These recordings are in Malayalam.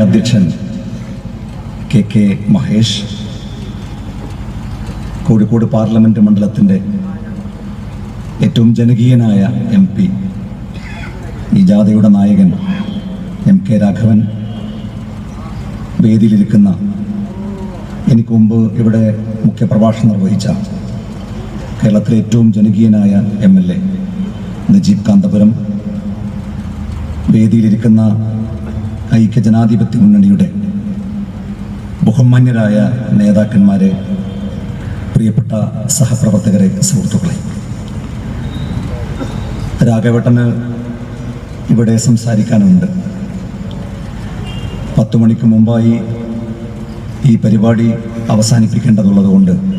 അധ്യക്ഷൻ K K Mahesh. Kozhikode parliament മണ്ഡലത്തിന്റെ ഏറ്റവും ജനകീയനായ എം പി. ഈ ജാഥയുടെ നായകൻ എം കെ രാഘവൻ. വേദിയിലിരിക്കുന്ന എനിക്ക് മുമ്പ് ഇവിടെ മുഖ്യപ്രഭാഷണം നിർവഹിച്ച കേരളത്തിലെ ഏറ്റവും ജനകീയനായ M L A. Najeeb Kanthapuram. വേദിയിലിരിക്കുന്ന ഐക്യജനാധിപത്യ മുന്നണിയുടെ ബഹുമാന്യരായ നേതാക്കന്മാരെ പ്രിയപ്പെട്ട സഹപ്രവർത്തകരെ സുഹൃത്തുക്കളെ. രാഘവേട്ടന് ഇവിടെ സംസാരിക്കാനുണ്ട്. പത്തു മണിക്ക് മുമ്പായി ഈ പരിപാടി അവസാനിപ്പിക്കേണ്ടതുള്ളതുകൊണ്ട്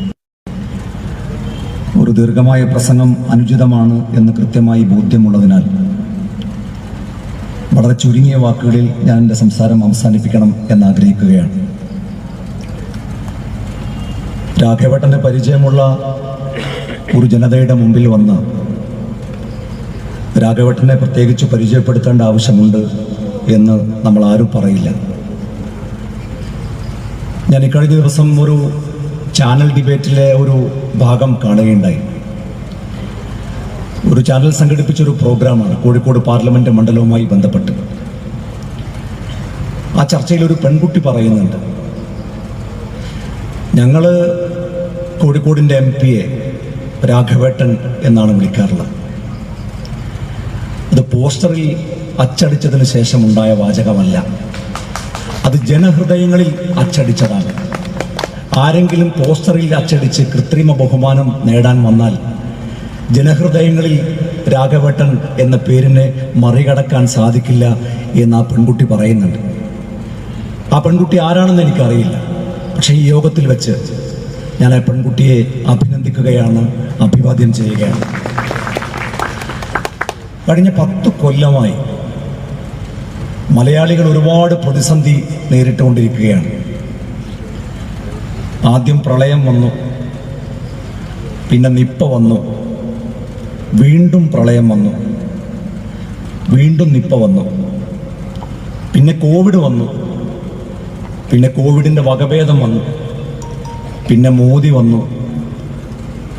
ഒരു ദീർഘമായ പ്രസംഗം അനുചിതമാണ് എന്ന് കൃത്യമായി ബോധ്യമുള്ളതിനാൽ. വളരെ ചുരുങ്ങിയ വാക്കുകളിൽ ഞാൻ എന്റെ സംസാരം അവസാനിപ്പിക്കണം എന്ന് ആഗ്രഹിക്കുകയാണ് പരിചയമുള്ള ഒരു ജനതയുടെ മുമ്പിൽ വന്ന് രാഘവട്ടനെ പ്രത്യേകിച്ച് പരിചയപ്പെടുത്തേണ്ട ആവശ്യമുണ്ട് എന്ന് നമ്മൾ ആരും പറയില്ല. ഞാൻ ഇക്കഴിഞ്ഞ ദിവസം ഒരു ചാനൽ ഡിബേറ്റിലെ ഒരു ഭാഗം കാണുകയുണ്ടായി. ഒരു ചാനൽ സംഘടിപ്പിച്ചൊരു പ്രോഗ്രാമാണ് കോഴിക്കോട് പാർലമെന്റ് മണ്ഡലവുമായി ബന്ധപ്പെട്ട്. ആ ചർച്ചയിൽ ഒരു പെൺകുട്ടി പറയുന്നുണ്ട്. ഞങ്ങൾ കോഴിക്കോടിന്റെ എം പിയെ രാഘവേട്ടൻ എന്നാണ് വിളിക്കാറുള്ളത്. അത് പോസ്റ്ററിൽ അച്ചടിച്ചതിന് ശേഷമുണ്ടായ വാചകമല്ല. അത് ജനഹൃദയങ്ങളിൽ അച്ചടിച്ചതാണ്. ആരെങ്കിലും പോസ്റ്ററിൽ അച്ചടിച്ച് കൃത്രിമ ബഹുമാനം നേടാൻ വന്നാൽ ജനഹൃദയങ്ങളിൽ രാഘവേട്ടൻ എന്ന പേരിനെ മറികടക്കാൻ സാധിക്കില്ല എന്ന് ആ പെൺകുട്ടി പറയുന്നുണ്ട്. ആ പെൺകുട്ടി ആരാണെന്ന് എനിക്കറിയില്ല. പക്ഷേ ഈ യോഗത്തിൽ വെച്ച് ഞാൻ ആ പെൺകുട്ടിയെ അഭിനന്ദിക്കുകയാണ് അഭിവാദ്യം ചെയ്യുകയാണ്. കഴിഞ്ഞ പത്ത് കൊല്ലമായി മലയാളികൾ ഒരുപാട് പ്രതിസന്ധി നേരിട്ടുകൊണ്ടിരിക്കുകയാണ്. ആദ്യം പ്രളയം വന്നു. പിന്നെ നിപ്പ വന്നു. വീണ്ടും പ്രളയം വന്നു. വീണ്ടും നിപ്പ വന്നു. പിന്നെ കോവിഡ് വന്നു. പിന്നെ കോവിഡിന്റെ വകഭേദം വന്നു. പിന്നെ മോദി വന്നു.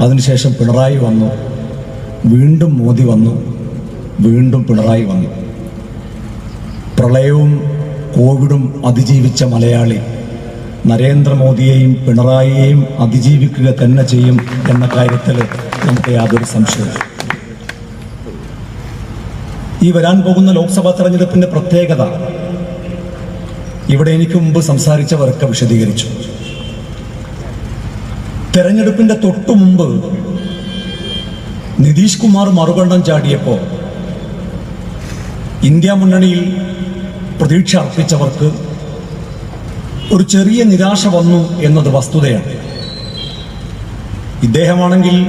അതിനുശേഷം പിണറായി വന്നു. വീണ്ടും മോദി വന്നു. വീണ്ടും പിണറായി വന്നു. പ്രളയവും കോവിഡും അതിജീവിച്ച മലയാളി നരേന്ദ്രമോദിയെയും പിണറായിയെയും അതിജീവിക്കുക തന്നെ ചെയ്യും എന്ന കാര്യത്തിൽ നമുക്ക് യാതൊരു സംശയവും ഈ വരാൻ പോകുന്ന ലോക്സഭാ തെരഞ്ഞെടുപ്പിന്റെ പ്രത്യേകത ഇവിടെ എനിക്ക് മുമ്പ് സംസാരിച്ചവരൊക്കെ വിശദീകരിച്ചു. തെരഞ്ഞെടുപ്പിന്റെ തൊട്ടു മുമ്പ് നിതീഷ് കുമാർ മറുകണ്ഠം ചാടിയപ്പോൾ ഇന്ത്യ മുന്നണിയിൽ പ്രതീക്ഷ അർപ്പിച്ചവർക്ക് ഒരു ചെറിയ നിരാശ വന്നു എന്നത് വസ്തുതയാണ്. ഇദ്ദേഹമാണെങ്കിൽ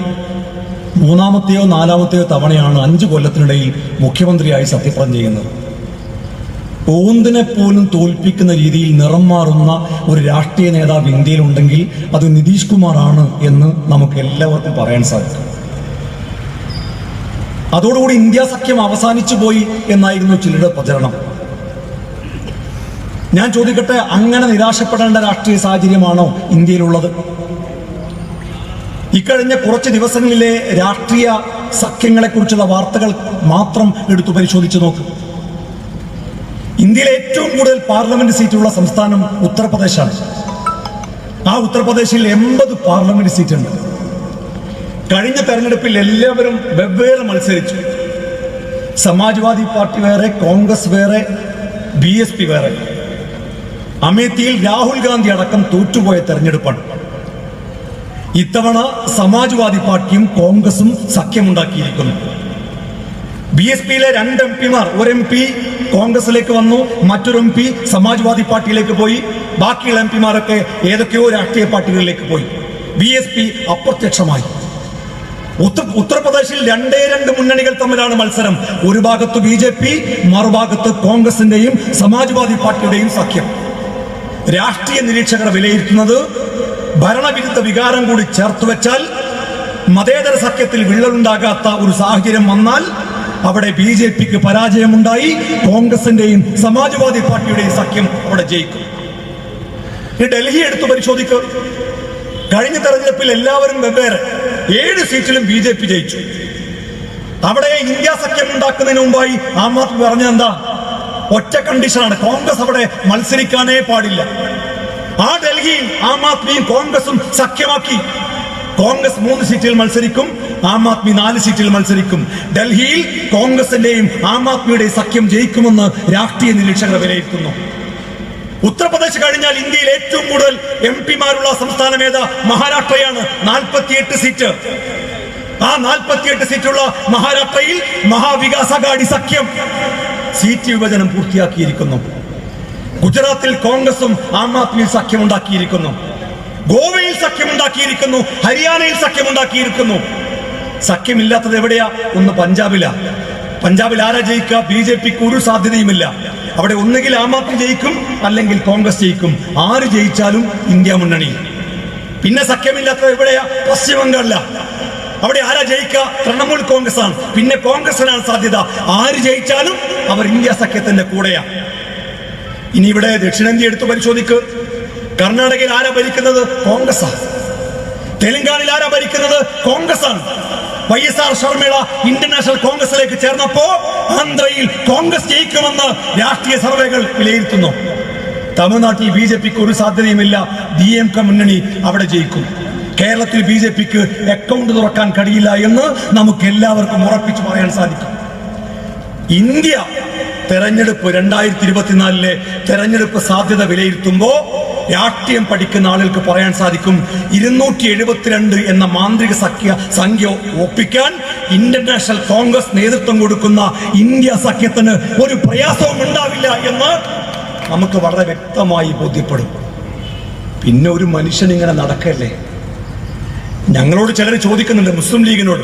മൂന്നാമത്തെയോ നാലാമത്തെയോ തവണയാണ് അഞ്ച് കൊല്ലത്തിനിടയിൽ മുഖ്യമന്ത്രിയായി സത്യപ്രതിജ്ഞ ചെയ്യുന്നത്. ഓന്തിനെ പോലും തോൽപ്പിക്കുന്ന രീതിയിൽ നിറം മാറുന്ന ഒരു രാഷ്ട്രീയ നേതാവ് ഇന്ത്യയിലുണ്ടെങ്കിൽ അത് നിതീഷ് കുമാറാണ് എന്ന് നമുക്ക് എല്ലാവർക്കും പറയാൻ സാധിക്കും. അതോടുകൂടി ഇന്ത്യ സഖ്യം അവസാനിച്ചു പോയി എന്നായിരുന്നു ചിലരുടെ പ്രചരണം. ഞാൻ ചോദിക്കട്ടെ അങ്ങനെ നിരാശപ്പെടേണ്ട രാഷ്ട്രീയ സാഹചര്യമാണോ ഇന്ത്യയിലുള്ളത്? ഇക്കഴിഞ്ഞ കുറച്ച് ദിവസങ്ങളിലെ രാഷ്ട്രീയ സഖ്യങ്ങളെക്കുറിച്ചുള്ള വാർത്തകൾ മാത്രം എടുത്തു പരിശോധിച്ചു നോക്ക്. ഇന്ത്യയിലെ ഏറ്റവും കൂടുതൽ പാർലമെന്റ് സീറ്റുള്ള സംസ്ഥാനം ഉത്തർപ്രദേശാണ്. ആ ഉത്തർപ്രദേശിൽ എൺപത് പാർലമെന്റ് സീറ്റുണ്ട്. കഴിഞ്ഞ തെരഞ്ഞെടുപ്പിൽ എല്ലാവരും വെവ്വേറെ മത്സരിച്ചു. സമാജ്വാദി പാർട്ടി വേറെ കോൺഗ്രസ് വേറെ ബി എസ് പി വേറെ. അമേത്തിയിൽ രാഹുൽ ഗാന്ധി അടക്കം തോറ്റുപോയ തെരഞ്ഞെടുപ്പാണ്. ഇത്തവണ സമാജ്വാദി പാർട്ടിയും കോൺഗ്രസും സഖ്യമുണ്ടാക്കിയിരിക്കുന്നു. ബി എസ് പിയിലെ രണ്ട് എം പിമാർ ഒരു എം പി കോൺഗ്രസിലേക്ക് വന്നു മറ്റൊരു എം പി സമാജ്വാദി പാർട്ടിയിലേക്ക് പോയി ബാക്കിയുള്ള എം പിമാരൊക്കെ ഏതൊക്കെയോ രാഷ്ട്രീയ പാർട്ടികളിലേക്ക് പോയി. ബി എസ് പി അപ്രത്യക്ഷമായി. ഉത്തർ ഉത്തർപ്രദേശിൽ രണ്ടേ രണ്ട് മുന്നണികൾ തമ്മിലാണ് മത്സരം. ഒരു ഭാഗത്ത് ബി ജെ പി മറുഭാഗത്ത് കോൺഗ്രസിന്റെയും സമാജ്വാദി പാർട്ടിയുടെയും സഖ്യം. രാഷ്ട്രീയ നിരീക്ഷകർ വിലയിരുത്തുന്നത് ഭരണവിരുദ്ധ വികാരം കൂടി ചേർത്ത് വെച്ചാൽ മതേതര സഖ്യത്തിൽ വിള്ളലുണ്ടാകാത്ത ഒരു സാഹചര്യം വന്നാൽ അവിടെ ബി ജെ പിക്ക് പരാജയമുണ്ടായി കോൺഗ്രസിന്റെയും സമാജ്വാദി പാർട്ടിയുടെയും സഖ്യം അവിടെ ജയിക്കും. ഈ ഡൽഹി എടുത്തു പരിശോധിക്കുക കഴിഞ്ഞ തെരഞ്ഞെടുപ്പിൽ എല്ലാവരും വെവ്വേറെ ഏഴ് സീറ്റിലും ബി ജയിച്ചു. അവിടെ ഇന്ത്യ സഖ്യം ഉണ്ടാക്കുന്നതിന് മുമ്പായി ആം ആദ്മി പറഞ്ഞെന്താ എന്താ? ഒറ്റ കണ്ടീഷനാണ് കോൺഗ്രസ് അവിടെ മത്സരിക്കാനേ പാടില്ല. ആ ഡൽഹിയിൽ ആം ആദ്മിയും കോൺഗ്രസും സഖ്യമാക്കി. കോൺഗ്രസ് മൂന്ന് സീറ്റിൽ മത്സരിക്കും ആം ആദ്മി നാല് സീറ്റിൽ മത്സരിക്കും. ഡൽഹിയിൽ കോൺഗ്രസിന്റെയും ആം ആദ്മിയുടെയും സഖ്യം ജയിക്കുമെന്ന് രാഷ്ട്രീയ നിരീക്ഷകർ വിലയിരുത്തുന്നു. ഉത്തർപ്രദേശ് കഴിഞ്ഞാൽ ഇന്ത്യയിൽ ഏറ്റവും കൂടുതൽ എം പിമാരുള്ള സംസ്ഥാനം ഏതാ? മഹാരാഷ്ട്രയാണ്. നാൽപ്പത്തിയെട്ട് സീറ്റ്. ആ നാൽപ്പത്തിയെട്ട് സീറ്റുള്ള മഹാരാഷ്ട്രയിൽ മഹാവികാസ് അഗാഡി സഖ്യം. സീറ്റ് വിഭജനം പൂർത്തിയാക്കിയിരിക്കുന്നു. ഗുജറാത്തിൽ കോൺഗ്രസും ആം ആദ്മിയും സഖ്യമുണ്ടാക്കിയിരിക്കുന്നു. ഗോവയിൽ സഖ്യമുണ്ടാക്കിയിരിക്കുന്നു. ഹരിയാനയിൽ സഖ്യമുണ്ടാക്കിയിരിക്കുന്നു. സഖ്യമില്ലാത്തത് എവിടെയാ? ഒന്ന് പഞ്ചാബിലാ. പഞ്ചാബിൽ ആരാ ജയിക്കുക? ബി ജെ പിക്ക് ഒരു സാധ്യതയുമില്ല. അവിടെ ഒന്നുകിൽ ആം ആദ്മി ജയിക്കും അല്ലെങ്കിൽ കോൺഗ്രസ് ജയിക്കും. ആര് ജയിച്ചാലും ഇന്ത്യ മുന്നണി. പിന്നെ സഖ്യമില്ലാത്തത് എവിടെയാ? പശ്ചിമ ബംഗാളില അവിടെ ആരാ ജയിക്കുക? തൃണമൂൽ കോൺഗ്രസ് ആണ് പിന്നെ കോൺഗ്രസിനാണ് സാധ്യത. ആര് ജയിച്ചാലും അവർ ഇന്ത്യ സഖ്യത്തിന്റെ കൂടെയാണ് ഇനി ഇവിടെ ദക്ഷിണേന്ത്യ എടുത്തു പരിശോധിക്ക്. കർണാടകയിൽ ആരാ ഭരിക്കുന്നത്? കോൺഗ്രസ് ആണ് തെലങ്കാനയിൽ ആരാ ഭരിക്കുന്നത്? കോൺഗ്രസ് ആണ് Y S R Sharmila international കോൺഗ്രസിലേക്ക് ചേർന്നപ്പോ ആന്ധ്രയിൽ കോൺഗ്രസ് ജയിക്കുമെന്ന് രാഷ്ട്രീയ സർവേകൾ വിലയിരുത്തുന്നു. തമിഴ്നാട്ടിൽ ബി ജെ പിക്ക് ഒരു സാധ്യതയുമില്ല. ഡി എം കെ മുന്നണി അവിടെ ജയിക്കും. കേരളത്തിൽ ബി ജെ പിക്ക് അക്കൗണ്ട് തുറക്കാൻ കഴിയില്ല എന്ന് നമുക്ക് എല്ലാവർക്കും ഉറപ്പിച്ചു പറയാൻ സാധിക്കും. ഇന്ത്യ തെരഞ്ഞെടുപ്പ് രണ്ടായിരത്തി ഇരുപത്തിനാലിലെ തെരഞ്ഞെടുപ്പ് സാധ്യത വിലയിരുത്തുമ്പോൾ രാഷ്ട്രീയം പഠിക്കുന്ന ആളുകൾക്ക് പറയാൻ സാധിക്കും ഇരുന്നൂറ്റി എഴുപത്തിരണ്ട് എന്ന മാന്ത്രിക സഖ്യ സംഖ്യ ഒപ്പിക്കാൻ ഇന്റർനാഷണൽ കോൺഗ്രസ് നേതൃത്വം കൊടുക്കുന്ന ഇന്ത്യ സഖ്യത്തിന് ഒരു പ്രയാസവും ഉണ്ടാവില്ല എന്ന് നമുക്ക് വളരെ വ്യക്തമായി ബോധ്യപ്പെടും. പിന്നെ ഒരു മനുഷ്യൻ ഇങ്ങനെ നടക്കല്ലേ? ഞങ്ങളോട് ചിലർ ചോദിക്കുന്നുണ്ട് മുസ്ലിം ലീഗിനോട്.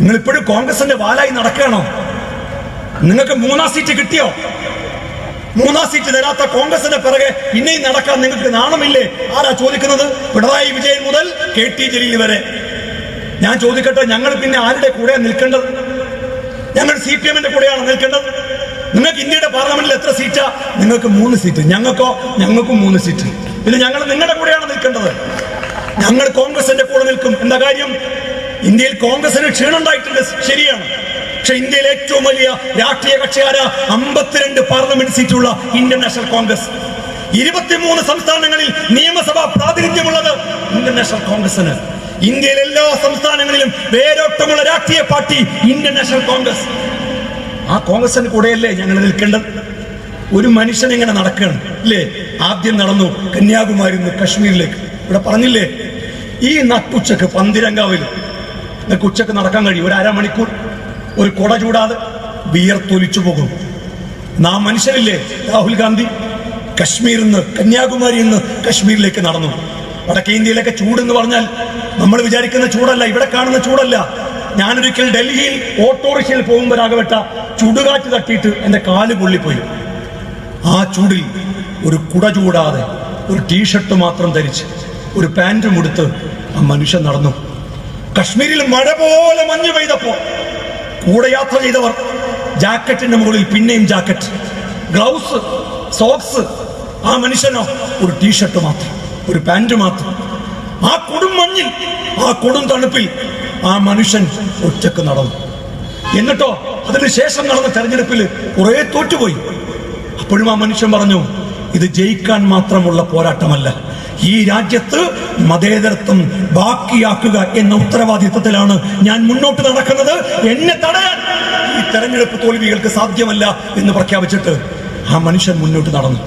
നിങ്ങൾ ഇപ്പോഴും കോൺഗ്രസിന്റെ വാലായി നടക്കുകയാണോ? നിങ്ങൾക്ക് മൂന്നാം സീറ്റ് കിട്ടിയോ? മൂന്നാം സീറ്റ് തരാത്ത കോൺഗ്രസിന്റെ പിറകെ പിന്നെയും നടക്കാൻ നിങ്ങൾക്ക് നാണമില്ലേ? ആരാ ചോദിക്കുന്നത്? പിണറായി വിജയൻ മുതൽ കെ ടി ജലീൽ വരെ. ഞാൻ ചോദിക്കട്ടെ ഞങ്ങൾ പിന്നെ ആരുടെ കൂടെ നിൽക്കേണ്ടത്? ഞങ്ങൾ സി പി എമ്മിന്റെ കൂടെയാണ് നിൽക്കേണ്ടത്. നിങ്ങൾക്ക് ഇന്ത്യയുടെ പാർലമെന്റിൽ എത്ര സീറ്റാ? നിങ്ങൾക്ക് മൂന്ന് സീറ്റ്. ഞങ്ങൾക്കോ? ഞങ്ങൾക്കും മൂന്ന് സീറ്റ്. പിന്നെ ഞങ്ങൾ നിങ്ങളുടെ കൂടെയാണ് നിൽക്കേണ്ടത്. ഞങ്ങൾ കോൺഗ്രസിന്റെ കൂടെ നിൽക്കും. എന്താ കാര്യം? ഇന്ത്യയിൽ കോൺഗ്രസിന് ക്ഷീണം ഉണ്ടായിട്ടുണ്ട്. ശരിയാണ്. പക്ഷെ ഇന്ത്യയിലെ ഏറ്റവും വലിയ രാഷ്ട്രീയ കക്ഷിയാര അമ്പത്തിരണ്ട് പാർലമെന്റ് സീറ്റുള്ള ഇന്ത്യൻ നാഷണൽ കോൺഗ്രസ്. ഇരുപത്തിമൂന്ന് സംസ്ഥാനങ്ങളിൽ നിയമസഭാ പ്രാതിനിധ്യമുള്ളത് ഇന്ത്യൻ നാഷണൽ കോൺഗ്രസിന്. ഇന്ത്യയിലെ എല്ലാ സംസ്ഥാനങ്ങളിലും വേരോട്ടമുള്ള രാഷ്ട്രീയ പാർട്ടി ഇന്ത്യൻ നാഷണൽ കോൺഗ്രസ്. ആ കോൺഗ്രസിന് കൂടെയല്ലേ ഞങ്ങൾ നിൽക്കേണ്ടത്? ഒരു മനുഷ്യൻ ഇങ്ങനെ നടക്കണം അല്ലേ? ആദ്യം നടന്നു കന്യാകുമാരി കശ്മീരിലേക്ക്. ഇവിടെ പറഞ്ഞില്ലേ? ഈ നട്ടുച്ചക്ക് പന്തിരങ്കാവിൽ നിങ്ങൾക്ക് ഉച്ചയ്ക്ക് നടക്കാൻ കഴിയും. ഒരു അരമണിക്കൂർ. ഒരു കുട ചൂടാതെ വിയർത്തൊലിച്ചു പോകും. നാം മനുഷ്യരില്ലേ? രാഹുൽ ഗാന്ധി കശ്മീരിൽ നിന്ന് കന്യാകുമാരിയിൽ നിന്ന് കശ്മീരിലേക്ക് നടന്നു. വടക്കേ ഇന്ത്യയിലൊക്കെ ചൂട് എന്ന് പറഞ്ഞാൽ നമ്മൾ വിചാരിക്കുന്ന ചൂടല്ല ഇവിടെ കാണുന്ന ചൂടല്ല. ഞാനൊരിക്കൽ ഡൽഹിയിൽ ഓട്ടോറിക്ഷയിൽ പോകുമ്പോഴാകപ്പെട്ട ചുടുകാറ്റ് തട്ടിയിട്ട് എന്റെ കാൽ പൊള്ളിപ്പോയി. ആ ചൂടിൽ ഒരു കുട ചൂടാതെ ഒരു ടീഷർട്ട് മാത്രം ധരിച്ച് ഒരു പാന്റും ഉടുത്ത് ആ മനുഷ്യൻ നടന്നു. കശ്മീരിൽ മഴ പോലെ മഞ്ഞ് പെയ്തപ്പോൾ കൂടെ യാത്ര ചെയ്തവർ ജാക്കറ്റിന്റെ മുകളിൽ പിന്നെയും ജാക്കറ്റ് ഗ്ലൗസ് സോക്സ് ആ മനുഷ്യനോ ഒരു ടീഷർട്ട് മാത്രം ഒരു പാന്റ് മാത്രം. ആ കൊടും മഞ്ഞിൽ ആ കൊടും തണുപ്പിൽ ആ മനുഷ്യൻ ഒറ്റയ്ക്ക് നടന്നു. എന്നിട്ടോ അതിനുശേഷം നടന്ന തെരഞ്ഞെടുപ്പിൽ കുറേ തോറ്റുപോയി. അപ്പോഴും ആ മനുഷ്യൻ പറഞ്ഞു ഇത് ജയിക്കാൻ മാത്രമുള്ള പോരാട്ടമല്ല. ഈ രാജ്യത്ത് മതേതരത്വം ബാക്കിയാക്കുക എന്ന ഉത്തരവാദിത്വത്തിലാണ് ഞാൻ മുന്നോട്ട് നടക്കുന്നത്. എന്നെ തടയാൻ ഈ തെരഞ്ഞെടുപ്പ് തോൽവികൾക്ക് സാധ്യമല്ല എന്ന് പ്രഖ്യാപിച്ചിട്ട് ആ മനുഷ്യൻ മുന്നോട്ട് നടന്നു.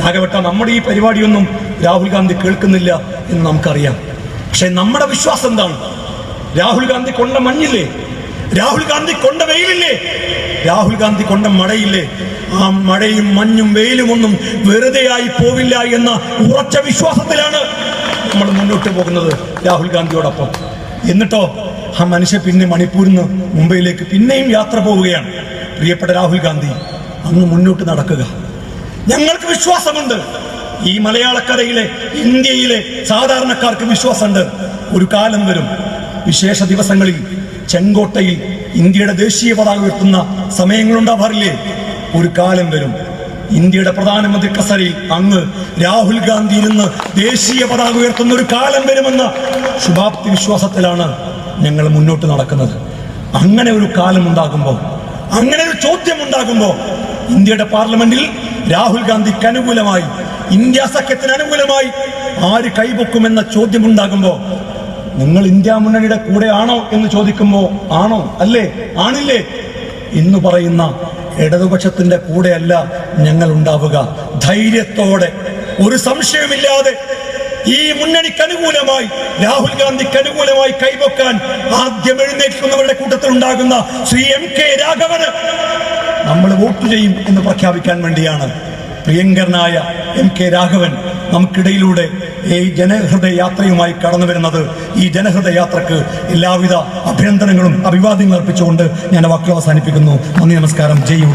രാഘവട്ട നമ്മുടെ ഈ പരിപാടിയൊന്നും രാഹുൽ ഗാന്ധി കേൾക്കുന്നില്ല എന്ന് നമുക്കറിയാം. പക്ഷെ നമ്മുടെ വിശ്വാസം എന്താണ്? രാഹുൽ ഗാന്ധി കൊണ്ട മഞ്ഞില്ലേ? രാഹുൽ ഗാന്ധി കൊണ്ട വെയിലില്ലേ? രാഹുൽ ഗാന്ധി കൊണ്ട മഴയില്ലേ? ആ മഴയും മഞ്ഞും വെയിലും ഒന്നും വെറുതെയായി പോവില്ല എന്ന ഉറച്ച വിശ്വാസത്തിലാണ് നമ്മൾ മുന്നോട്ട് പോകുന്നത് രാഹുൽ ഗാന്ധിയോടൊപ്പം. എന്നിട്ടോ ആ മനുഷ്യ പിന്നെ മണിപ്പൂരിൽ നിന്ന് മുംബൈയിലേക്ക് പിന്നെയും യാത്ര പോവുകയാണ്. പ്രിയപ്പെട്ട രാഹുൽ ഗാന്ധി അങ്ങ് മുന്നോട്ട് നടക്കുക. ഞങ്ങൾക്ക് വിശ്വാസമുണ്ട്. ഈ മലയാളക്കരയിലെ ഇന്ത്യയിലെ സാധാരണക്കാർക്ക് വിശ്വാസമുണ്ട്. ഒരു കാലം വരും. വിശേഷ ദിവസങ്ങളിൽ ചെങ്കോട്ടയിൽ ഇന്ത്യയുടെ ദേശീയ പതാക ഉയർത്തുന്ന സമയങ്ങളുണ്ടാവാറില്ലേ ഒരു കാലം വരും. ഇന്ത്യയുടെ പ്രധാനമന്ത്രി കസരയിൽ അങ്ങ് രാഹുൽ ഗാന്ധി ഇരുന്ന് ദേശീയ പതാക ഉയർത്തുന്ന ഒരു കാലം വരുമെന്ന ശുഭാപ്തി വിശ്വാസത്തിലാണ് ഞങ്ങൾ മുന്നോട്ട് നടക്കുന്നത്. അങ്ങനെ ഒരു കാലം ഉണ്ടാകുമ്പോൾ അങ്ങനെ ഒരു ചോദ്യം ഉണ്ടാകുമ്പോൾ ഇന്ത്യയുടെ പാർലമെന്റിൽ രാഹുൽ ഗാന്ധിക്ക് അനുകൂലമായി ഇന്ത്യ സഖ്യത്തിന് അനുകൂലമായി ആര് കൈപൊക്കുമെന്ന ചോദ്യം ഉണ്ടാകുമ്പോൾ നിങ്ങൾ ഇന്ത്യ മുന്നണിയുടെ കൂടെയാണോ എന്ന് ചോദിക്കുമ്പോൾ ആണോ? അല്ലേ? ആണില്ലേ? എന്ന് പറയുന്ന ഇടതുപക്ഷത്തിന്റെ കൂടെയല്ല ഞങ്ങൾ ഉണ്ടാവുക. ധൈര്യത്തോടെ. ഒരു സംശയമില്ലാതെ ഈ മുന്നണിക്ക് അനുകൂലമായി രാഹുൽ ഗാന്ധിക്ക് അനുകൂലമായി കൈവക്കാൻ ആദ്യം എഴുന്നേൽക്കുന്നവരുടെ കൂട്ടത്തിൽ ഉണ്ടാകുന്ന ശ്രീ എം കെ രാഘവന് നമ്മൾ വോട്ട് ചെയ്യും എന്ന് പ്രഖ്യാപിക്കാൻ വേണ്ടിയാണ്. പ്രിയങ്കരനായ എം കെ രാഘവൻ നമുക്കിടയിലൂടെ ഈ ജനഹൃദയ യാത്രയുമായി കടന്നു വരുന്നത് ഈ ജനഹൃദയ യാത്രയ്ക്ക് എല്ലാവിധ അഭിനന്ദനങ്ങളും അഭിവാദ്യങ്ങളും അർപ്പിച്ചുകൊണ്ട് ഞാൻ വാക്കുകൾ അവസാനിപ്പിക്കുന്നു നന്ദി നമസ്കാരം ജയ്.